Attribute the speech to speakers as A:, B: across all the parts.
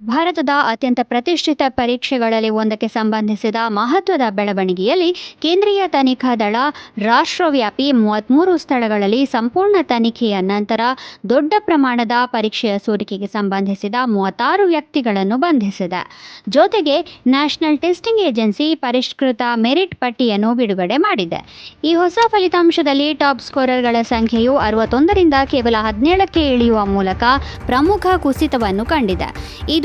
A: ಭಾರತದ ಅತ್ಯಂತ ಪ್ರತಿಷ್ಠಿತ ಪರೀಕ್ಷೆಗಳಲ್ಲಿ ಒಂದಕ್ಕೆ ಸಂಬಂಧಿಸಿದ ಮಹತ್ವದ ಬೆಳವಣಿಗೆಯಲ್ಲಿ ಕೇಂದ್ರೀಯ ತನಿಖಾ ದಳ ರಾಷ್ಟ್ರವ್ಯಾಪಿ ಮೂವತ್ತ್ಮೂರು ಸ್ಥಳಗಳಲ್ಲಿ ಸಂಪೂರ್ಣ ತನಿಖೆಯ ನಂತರ ದೊಡ್ಡ ಪ್ರಮಾಣದ ಪರೀಕ್ಷೆಯ ಸೋರಿಕೆಗೆ ಸಂಬಂಧಿಸಿದ ಮೂವತ್ತಾರು ವ್ಯಕ್ತಿಗಳನ್ನು ಬಂಧಿಸಿದೆ. ಜೊತೆಗೆ ನ್ಯಾಷನಲ್ ಟೆಸ್ಟಿಂಗ್ ಏಜೆನ್ಸಿ ಪರಿಷ್ಕೃತ ಮೆರಿಟ್ ಪಟ್ಟಿಯನ್ನು ಬಿಡುಗಡೆ ಮಾಡಿದೆ. ಈ ಹೊಸ ಫಲಿತಾಂಶದಲ್ಲಿ ಟಾಪ್ ಸ್ಕೋರರ್ಗಳ ಸಂಖ್ಯೆಯು ಅರವತ್ತೊಂದರಿಂದ ಕೇವಲ ಹದಿನೇಳಕ್ಕೆ ಇಳಿಯುವ ಮೂಲಕ ಪ್ರಮುಖ ಕುಸಿತವನ್ನು ಕಂಡಿದೆ.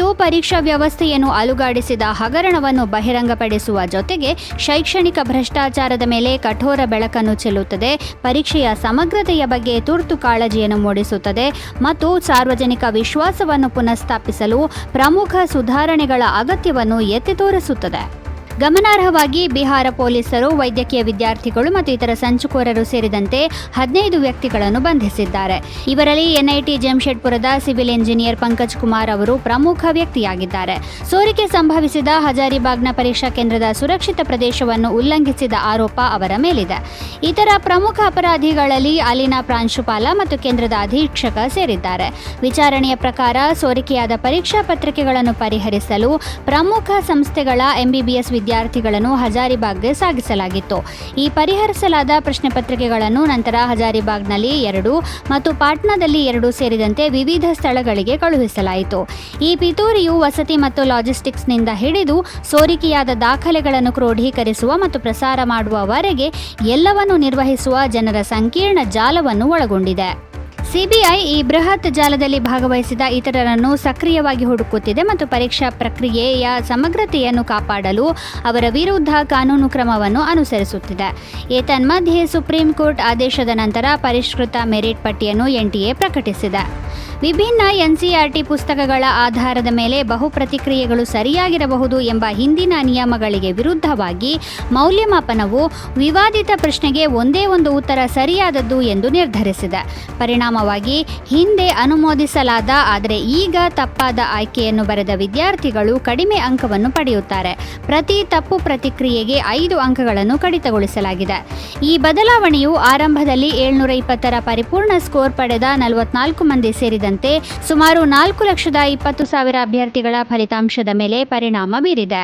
A: ಇದು ಪರೀಕ್ಷಾ ವ್ಯವಸ್ಥೆಯನ್ನು ಅಲುಗಾಡಿಸಿದ ಹಗರಣವನ್ನು ಬಹಿರಂಗಪಡಿಸುವ ಜೊತೆಗೆ ಶೈಕ್ಷಣಿಕ ಭ್ರಷ್ಟಾಚಾರದ ಮೇಲೆ ಕಠೋರ ಬೆಳಕನ್ನು ಚೆಲ್ಲುತ್ತದೆ. ಪರೀಕ್ಷೆಯ ಸಮಗ್ರತೆಯ ಬಗ್ಗೆ ತುರ್ತು ಕಾಳಜಿಯನ್ನು ಮೂಡಿಸುತ್ತದೆ. ಮತ್ತು ಸಾರ್ವಜನಿಕ ವಿಶ್ವಾಸವನ್ನು ಪುನಃಸ್ಥಾಪಿಸಲು ಪ್ರಮುಖ ಸುಧಾರಣೆಗಳ ಅಗತ್ಯವನ್ನು ಎತ್ತಿ ತೋರಿಸುತ್ತದೆ. ಗಮನಾರ್ಹವಾಗಿ ಬಿಹಾರ ಪೊಲೀಸರು, ವೈದ್ಯಕೀಯ ವಿದ್ಯಾರ್ಥಿಗಳು ಮತ್ತು ಇತರ ಸಂಚುಕೋರರು ಸೇರಿದಂತೆ ಹದಿನೈದು ವ್ಯಕ್ತಿಗಳನ್ನು ಬಂಧಿಸಿದ್ದಾರೆ. ಇವರಲ್ಲಿ ಎನ್ಐಟಿ ಜಮ್ಶೆಡ್ಪುರದ ಸಿವಿಲ್ ಇಂಜಿನಿಯರ್ ಪಂಕಜ್ ಕುಮಾರ್ ಅವರು ಪ್ರಮುಖ ವ್ಯಕ್ತಿಯಾಗಿದ್ದಾರೆ. ಸೋರಿಕೆ ಸಂಭವಿಸಿದ ಹಜಾರಿಬಾಗ್ನ ಪರೀಕ್ಷಾ ಕೇಂದ್ರದ ಸುರಕ್ಷಿತ ಪ್ರದೇಶವನ್ನು ಉಲ್ಲಂಘಿಸಿದ ಆರೋಪ ಅವರ ಮೇಲಿದೆ. ಇತರ ಪ್ರಮುಖ ಅಪರಾಧಿಗಳಲ್ಲಿ ಅಲ್ಲಿನ ಪ್ರಾಂಶುಪಾಲ ಮತ್ತು ಕೇಂದ್ರದ ಅಧೀಕ್ಷಕ ಸೇರಿದ್ದಾರೆ. ವಿಚಾರಣೆಯ ಪ್ರಕಾರ ಸೋರಿಕೆಯಾದ ಪರೀಕ್ಷಾ ಪತ್ರಿಕೆಗಳನ್ನು ಪರಿಹರಿಸಲು ಪ್ರಮುಖ ಸಂಸ್ಥೆಗಳ ಎಂಬಿಬಿಎಸ್ ವಿದ್ಯಾರ್ಥಿಗಳನ್ನು ಹಜಾರಿಬಾಗ್ಗೆ ಸಾಗಿಸಲಾಗಿತ್ತು. ಈ ಪರಿಹರಿಸಲಾದ ಪ್ರಶ್ನೆ ಪತ್ರಿಕೆಗಳನ್ನು ನಂತರ ಹಜಾರಿಬಾಗ್ನಲ್ಲಿ ಎರಡು ಮತ್ತು ಪಾಟ್ನಾದಲ್ಲಿ ಎರಡು ಸೇರಿದಂತೆ ವಿವಿಧ ಸ್ಥಳಗಳಿಗೆ ಕಳುಹಿಸಲಾಯಿತು. ಈ ಪಿತೂರಿಯು ವಸತಿ ಮತ್ತು ಲಾಜಿಸ್ಟಿಕ್ಸ್ನಿಂದ ಹಿಡಿದು ಸೋರಿಕೆಯಾದ ದಾಖಲೆಗಳನ್ನು ಕ್ರೋಢೀಕರಿಸುವ ಮತ್ತು ಪ್ರಸಾರ ಮಾಡುವವರೆಗೆ ಎಲ್ಲವನ್ನು ನಿರ್ವಹಿಸುವ ಜನರ ಸಂಕೀರ್ಣ ಜಾಲವನ್ನು ಒಳಗೊಂಡಿದೆ. ಸಿಬಿಐ ಈ ಬೃಹತ್ ಜಾಲದಲ್ಲಿ ಭಾಗವಹಿಸಿದ ಇತರರನ್ನು ಸಕ್ರಿಯವಾಗಿ ಹುಡುಕುತ್ತಿದೆ ಮತ್ತು ಪರೀಕ್ಷಾ ಪ್ರಕ್ರಿಯೆಯ ಸಮಗ್ರತೆಯನ್ನು ಕಾಪಾಡಲು ಅವರ ವಿರುದ್ಧ ಕಾನೂನು ಕ್ರಮವನ್ನು ಅನುಸರಿಸುತ್ತಿದೆ. ಏತನ್ಮಧ್ಯೆ ಸುಪ್ರೀಂ ಕೋರ್ಟ್ ಆದೇಶದ ನಂತರ ಪರಿಷ್ಕೃತ ಮೆರಿಟ್ ಪಟ್ಟಿಯನ್ನು ಎನ್ಟಿಎ ಪ್ರಕಟಿಸಿದೆ. ವಿಭಿನ್ನ ಎನ್ಸಿಆರ್ಟಿ ಪುಸ್ತಕಗಳ ಆಧಾರದ ಮೇಲೆ ಬಹು ಪ್ರತಿಕ್ರಿಯೆಗಳು ಸರಿಯಾಗಿರಬಹುದು ಎಂಬ ಹಿಂದಿನ ನಿಯಮಗಳಿಗೆ ವಿರುದ್ಧವಾಗಿ ಮೌಲ್ಯಮಾಪನವು ವಿವಾದಿತ ಪ್ರಶ್ನೆಗೆ ಒಂದೇ ಒಂದು ಉತ್ತರ ಸರಿಯಾದದ್ದು ಎಂದು ನಿರ್ಧರಿಸಿದೆ. ಪರಿಣಾಮವಾಗಿ ಹಿಂದೆ ಅನುಮೋದಿಸಲಾದ, ಆದರೆ ಈಗ ತಪ್ಪಾದ ಆಯ್ಕೆಯನ್ನು ಬರೆದ ವಿದ್ಯಾರ್ಥಿಗಳು ಕಡಿಮೆ ಅಂಕವನ್ನು ಪಡೆಯುತ್ತಾರೆ. ಪ್ರತಿ ತಪ್ಪು ಪ್ರತಿಕ್ರಿಯೆಗೆ ಐದು ಅಂಕಗಳನ್ನು ಕಡಿತಗೊಳಿಸಲಾಗಿದೆ. ಈ ಬದಲಾವಣೆಯು ಆರಂಭದಲ್ಲಿ ಏಳ್ನೂರ ಇಪ್ಪತ್ತರ ಪರಿಪೂರ್ಣ ಸ್ಕೋರ್ ಪಡೆದ ನಲವತ್ನಾಲ್ಕು ಮಂದಿ ಸೇರಿದಂತೆ ಸುಮಾರು ನಾಲ್ಕು ಲಕ್ಷದ ಇಪ್ಪತ್ತು ಸಾವಿರ ಅಭ್ಯರ್ಥಿಗಳ ಫಲಿತಾಂಶದ ಮೇಲೆ ಪರಿಣಾಮ ಬೀರಿದೆ.